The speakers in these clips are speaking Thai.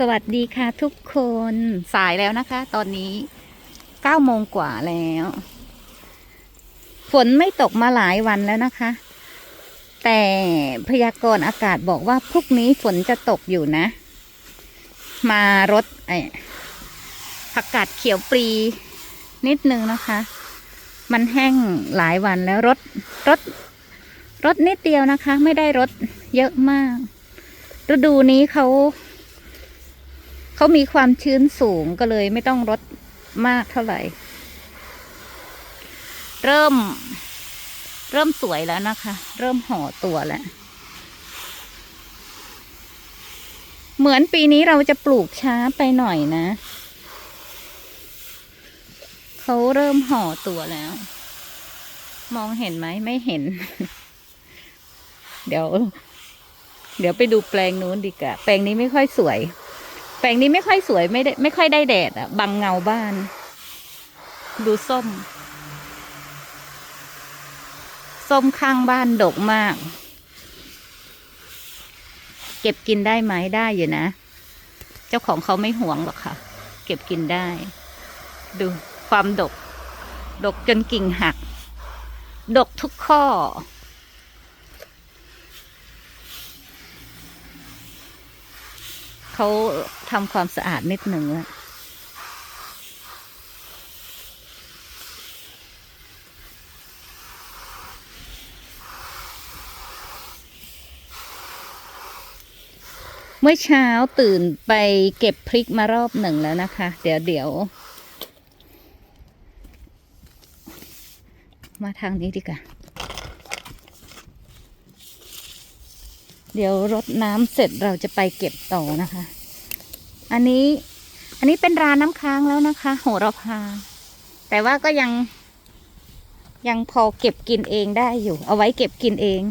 สวัสดีค่ะทุกคนสายแล้วนะคะ ตอนนี้เก้าโมงกว่าแล้ว ฝนไม่ตกมาหลายวันแล้วนะคะ แต่พยากรณ์อากาศบอกว่าพรุ่งนี้ฝนจะตกอยู่นะ มารดไอผักกาดเขียวปลีนิดนึงนะคะ มันแห้งหลายวันแล้วรดรดรดนิดเดียวนะคะ ไม่ได้รดเยอะมากฤดูนี้เขา เขามีความชื้นสูงก็เลยไม่ต้องรดมากเท่าไหร่ เริ่ม เริ่มสวยแล้วนะคะ เริ่มห่อตัวแล้ว เหมือนปีนี้เราจะปลูกช้าไปหน่อยนะ เขาเริ่มห่อตัวแล้ว มองเห็นไหมไม่เห็น เดี๋ยว เดี๋ยวไปดูแปลงนู้นดีกว่า แปลงนี้ไม่ค่อยสวย ปลงนี้ไม่ค่อยสวยไม่ได้ไม่ค่อยได้แดดอะบังเงาบ้าน ดูส้ม ส้มข้างบ้านดกมาก เก็บกินได้ไหมได้อยู่นะ เจ้าของเขาไม่ห่วงหรอกค่ะ เก็บกินได้ ดูความดก ดกจนกิ่งหัก ดกทุกข้อ เขาทำความสะอาดนิดหนึ่งอะเมื่อเช้าตื่นไปเก็บพริกมารอบหนึ่งแล้วนะคะ เดี๋ยวเดี๋ยว มาทางนี้ดีกว่า เดี๋ยวรดน้ำเสร็จเราจะไปเก็บต่อนะคะ อันนี้อันนี้เป็นรานน้ำค้างแล้วนะคะ โหระพา แต่ว่าก็ยัง ยังพอเก็บกินเองได้อยู่ เอาไว้เก็บกินเอง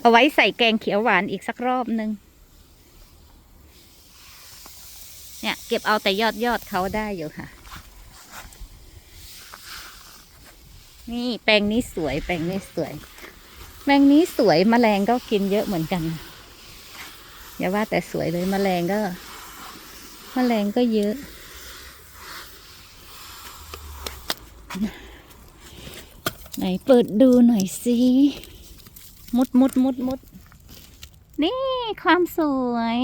เอาไว้ใส่แกงเขียวหวานอีกสักรอบนึงเนี่ย เก็บเอาแต่ยอดยอดเขาได้อยู่ค่ะ นี่แปลงนี้สวยแปลงนี้สวย แปลงนี้สวยมแมลงก็กินเยอะเหมือนกัน อย่าว่าแต่สวยเลยมแมลงก็มแมลงก็เยอะ ไหนเปิดดูหน่อยสิ มุดมุดมุดมุด นี่ความสวย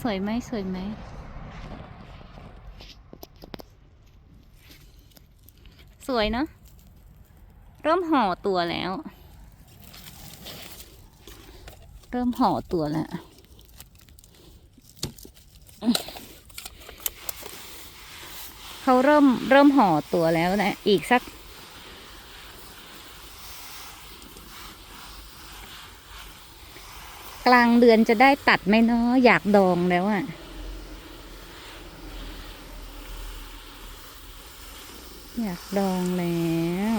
สวยไหมสวยไหม สวยเนอะเริ่มห่อตัวแล้ว เริ่มห่อตัวแล้วเขาเริ่มเริ่มห่อตัวแล้วนะ อีกสัก กลางเดือนจะได้ตัดไหมเนาะอยากดองแล้วอะอยา กดองแล้ว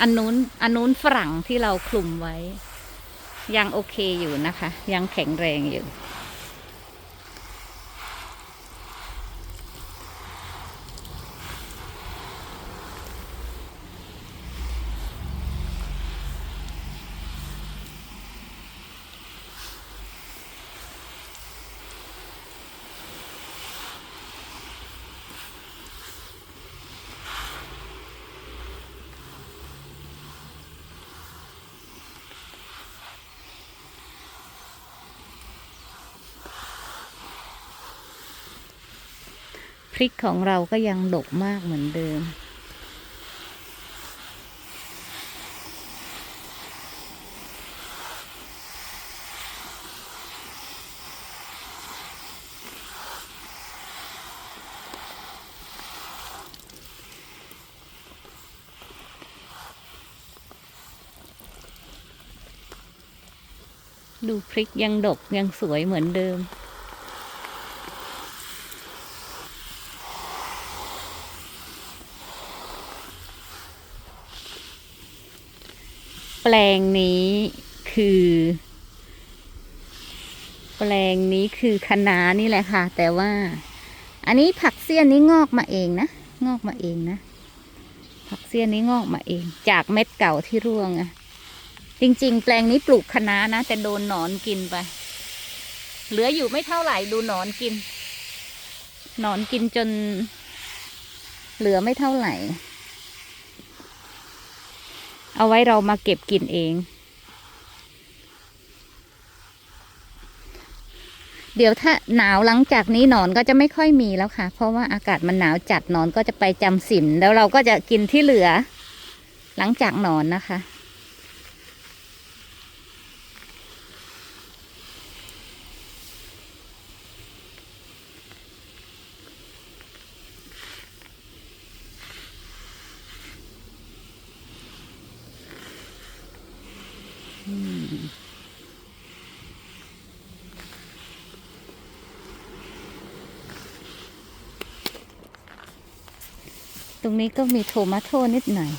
อันนู้นอันนู้นฝรั่งที่เราคลุมไว้ ยังโอเคอยู่นะคะ ยังแข็งแรงอยู่ พริกของเราก็ยังดกมากเหมือนเดิม ดูพริกยังดกยังสวยเหมือนเดิม แปลงนี้คือ แปลงนี้คือคะน้านี่แหละค่ะ แต่ว่า อันนี้ผักเสี้ยนนี้งอกมาเองนะ งอกมาเองนะ ผักเสี้ยนนี้งอกมาเอง จากเม็ดเก่าที่ร่วงอะจริง ๆ แปลงนี้ปลูกคะน้านะ แต่โดนหนอนกินไป เหลืออยู่ไม่เท่าไหร่ดูหนอนกิน หนอนกินจน เหลือไม่เท่าไหร่ เอาไว้เรามาเก็บกินเอง เดี๋ยวถ้าหนาวหลังจากนี้หนอนก็จะไม่ค่อยมีแล้วค่ะ เพราะว่าอากาศมันหนาวจัดหนอนก็จะไปจำสิมแล้วเราก็จะกินที่เหลือ หลังจากหนอนนะคะ ตรงนี้ก็มีโทมาโทนิดหน่อย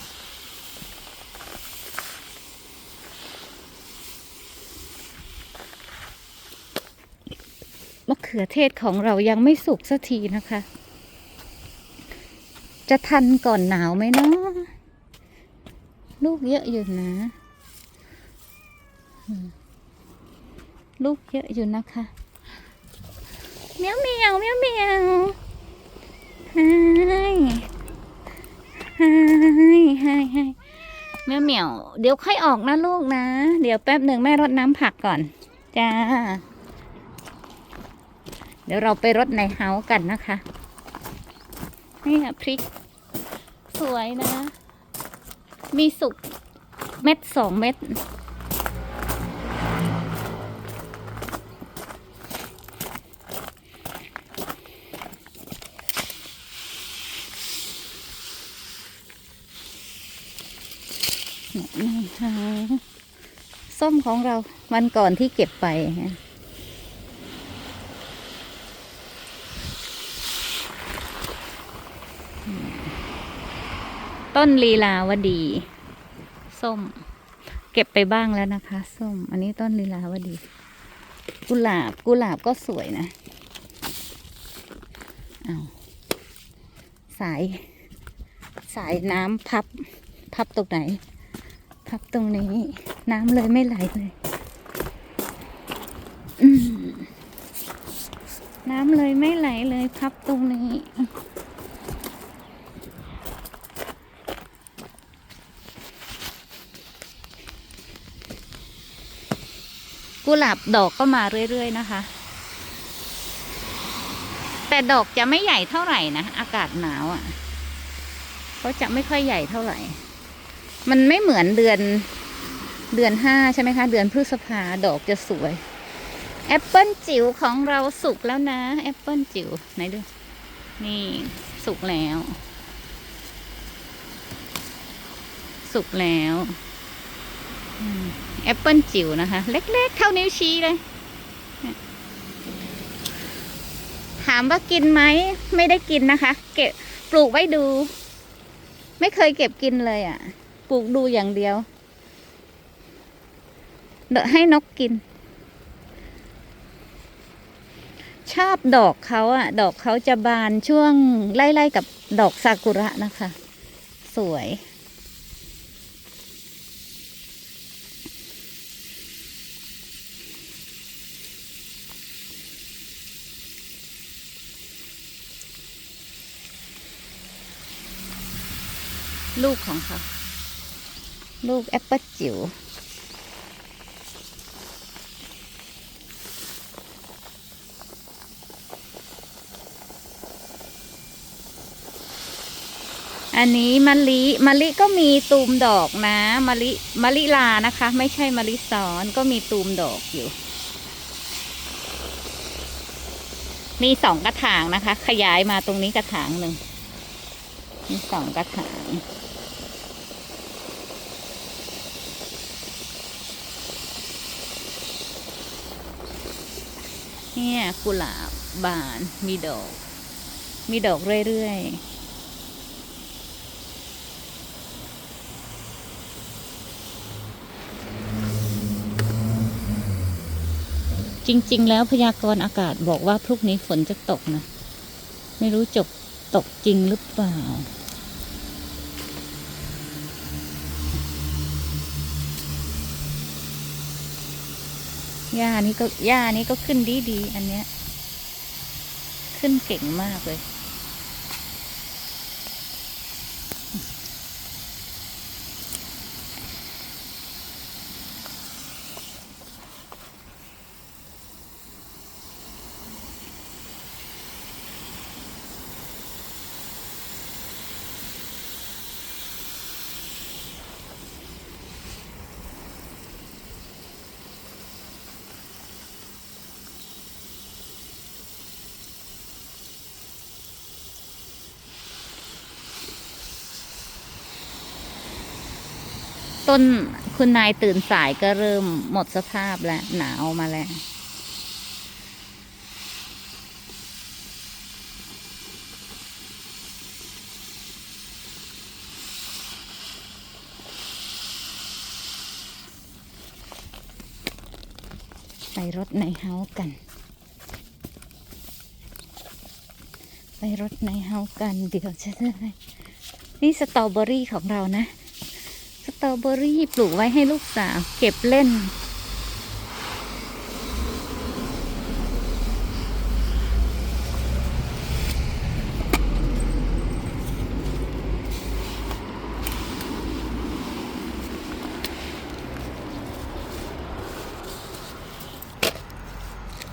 มะเขือเทศของเรายังไม่สุกสักทีนะคะ จะทันก่อนหนาวไหมเนาะลูกเยอะอยู่นะอืมลูก เยอะอยู่นะคะเมียวเมียวเมียวเมียวไฮไฮไฮไฮเมียวเมียวเดี๋ยวค่อยออกนะลูกนะ เดี๋ยวแป๊บหนึ่งแม่รดน้ำผักก่อน จ้า เดี๋ยวเราไปรดในเฮาส์กันนะคะ นี่ค่ะพริก สวยนะ มีสุกเม็ดสองเม็ด นะคะส้มของเราวันก่อนที่เก็บไปฮะต้นลีลาวดี ส้ม เก็บไปบ้างแล้วนะคะ ส้ม อันนี้ต้นลีลาวดี กุหลาบกุหลาบก็สวยนะเอาสาย สายน้ำพับ พับตรงไหน พับตรงนี้ น้ำเลยไม่ไหลเลยน้ำเลยไม่ไหลเลยพับตรงนี้ กุหลาบดอกก็มาเรื่อยๆนะคะ แต่ดอกจะไม่ใหญ่เท่าไหร่นะ อากาศหนาวอะ่ะเขาจะไม่ค่อยใหญ่เท่าไหร่ มันไม่เหมือนเดือนเดือนห้าใช่ไหมคะ เดือนพฤษภาดอกจะสวย แอปเปิลจิ๋วของเราสุกแล้วนะ แอปเปิลจิ๋วไหนดู นี่สุกแล้ว สุกแล้วแอปเปิลจิ๋วนะคะ เล็กๆ เท่านิ้วชี้เลยเนี่ยถามว่ากินไหม ไม่ได้กินนะคะ เก็บปลูกไว้ดู ไม่เคยเก็บกินเลยอะ่ะ ปลูกดูอย่างเดียวเดยวให้นกกิน ชอบดอกเขาอะ่ะดอกเขาจะบานช่วงไล่ๆกับดอกซากุระนะคะ สวยลูกของเขา ลูกแอปเปิลจิ๋วอันนี้มะลิมะลิก็มีตูมดอกนะมะลิมะลิลานะคะ ไม่ใช่มะลิซ้อนก็มีตูมดอกอยู่ มีสองกระถางนะคะ ขยายมาตรงนี้กระถางหนึ่งมีสองกระถาง เนี่ยกุหลาบบานมีดอก มีดอกเรื่อยๆจริง ๆ แล้วพยากรณ์อากาศบอกว่าพรุ่งนี้ฝนจะตกนะ ไม่รู้จบตกจริงหรือเปล่า หญ้านี้ก็หญ้านี้ก็ขึ้นดีดีอันเนี้ย ขึ้นเก่งมากเลย ต้นคุณนายตื่นสายก็เริ่มหมดสภาพแล้ว หนาวมาแล้ว ไปรถในเฮากัน ไปรถในเฮากัน เดี๋ยวจะได้ นี่สตรอเบอรี่ของเรานะ ตรอเบอรี่ปลูกไว้ให้ลูกสาว เก็บเล่น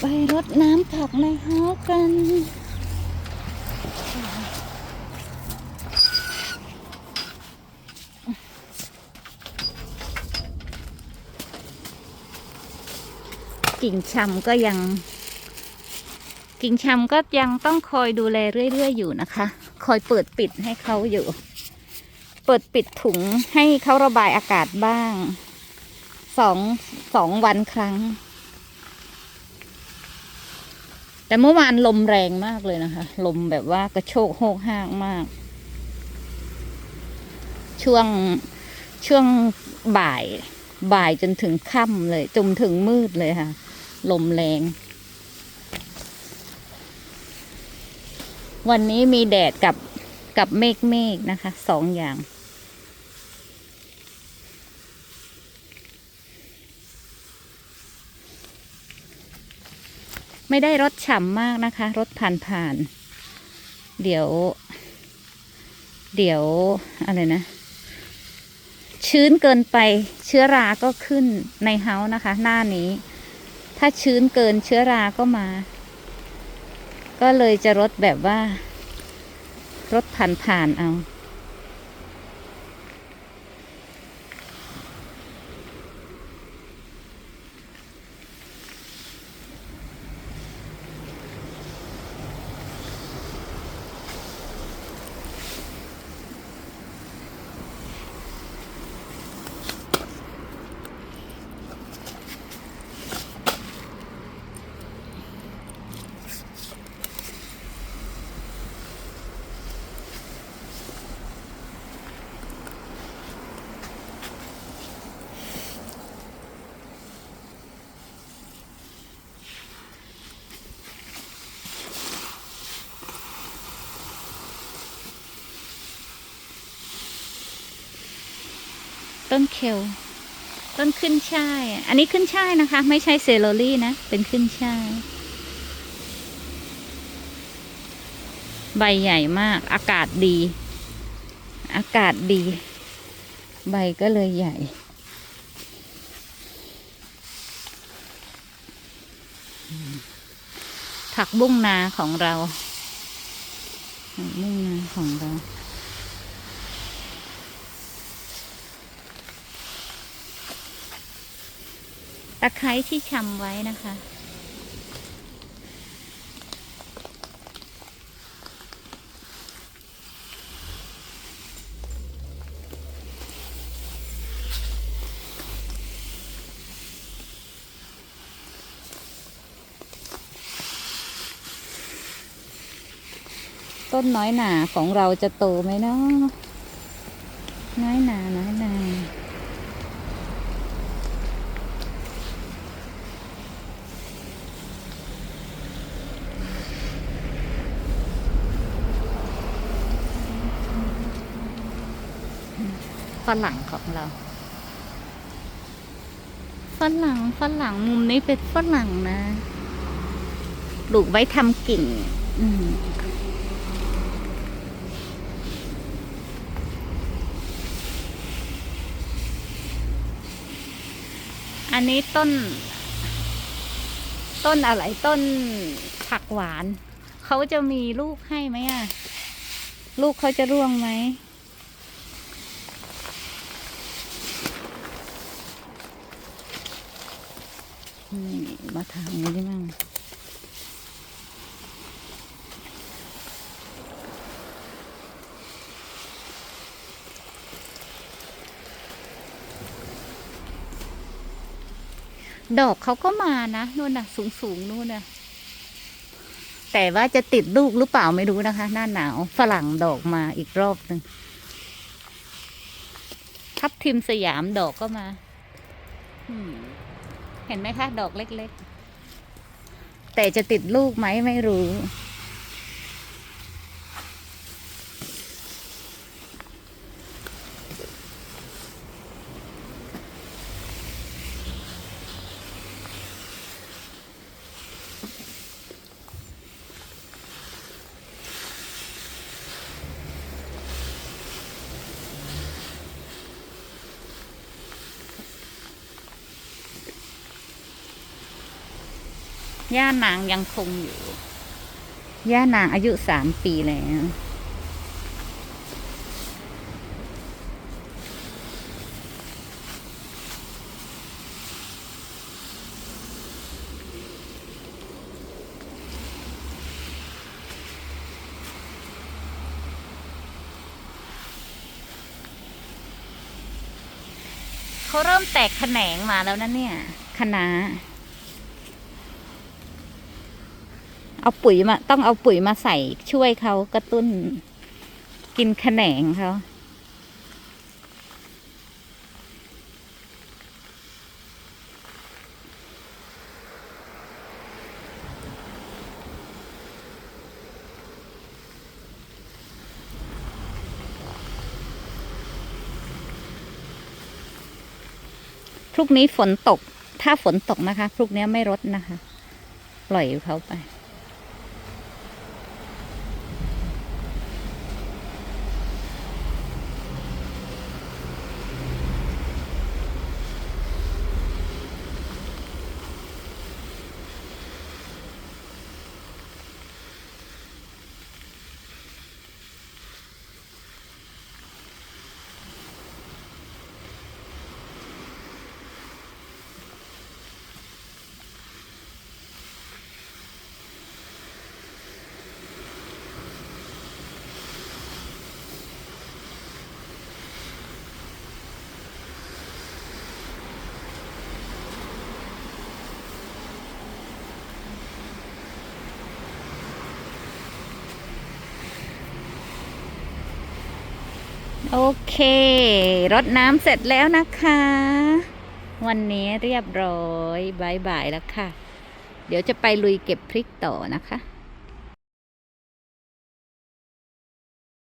ไปรดน้ำผักในเฮาส์กัน กิ่งชำก็ยัง กิ่งชำก็ยังต้องคอยดูแลเรื่อยๆอยู่นะคะ คอยเปิดปิดให้เขาอยู่ เปิดปิดถุงให้เขาระบายอากาศบ้างสองสองวันครั้ง แต่เมื่อวานลมแรงมากเลยนะคะ ลมแบบว่ากระโชกโหกห้างมาก ช่วงช่วงบ่ายบ่ายจนถึงค่ำเลยจนถึงมืดเลยค่ะ ลมแรง วันนี้มีแดดกับกับเมฆเมฆนะคะสองอย่างไม่ได้รสฉ่ำมากนะคะรสผ่านผ่าน เดี๋ยว เดี๋ยวอะไรนะ ชื้นเกินไปเชื้อราก็ขึ้นในเฮาส์นะคะ หน้านี้ ถ้าชื้นเกินเชื้อราก็มา ก็เลยจะรดแบบว่ารดผ่านๆเอา ต้นเคลต้นขึ้นช่าย อันนี้ขึ้นช่ายนะคะ ไม่ใช่เซโลลี่นะ เป็นขึ้นช่าย ใบใหญ่มาก อากาศดี อากาศดี ใบก็เลยใหญ่ผักบุ้งนาของเราผักบุ้งนาของเรา ตะไคร้ที่ชำไว้นะคะ ต้นน้อยหนาของเราจะโตไหมเนาะน้อยหนาน้อยหนา รั่งของเราฝรั่งฝรั่งมุมนี้เป็นฝรั่งนะปลูกไว้ทำกิ่งอันนี้ต้น ต้นอะไรต้นผักหวาน เขาจะมีลูกให้ไหมอะ ลูกเขาจะร่วงไหม นี่ มาทางนี้ได้มั้งดอกเขาก็มานะนู่นน่ะสูงสูงนู่นน่ะแต่ว่าจะติดลูกหรือเปล่าไม่รู้นะคะ หน้าหนาวฝรั่งดอกมาอีกรอบหนึ่งทับทิมสยามดอกก็มา อืม เห็นไหมคะ ดอกเล็กๆ แต่จะติดลูกไหมไม่รู้ ย่านางยังคงอยู่ ย่านางอายุสามปีแล้วเขาเริ่มแตกแขนงมาแล้วนะเนี่ยคณะน้า เอาปุ๋ยมา ต้องเอาปุ๋ยมาใส่ช่วยเขากระตุ้นกินแขนงเขาพรุ่งนี้ฝนตก ถ้าฝนตกนะคะ พรุ่งนี้ไม่รดนะคะ ปล่อยเขาไป โอเค รดน้ำเสร็จแล้วนะคะ วันนี้เรียบร้อยบายบายแล้วค่ะ เดี๋ยวจะไปลุยเก็บพริกต่อนะคะ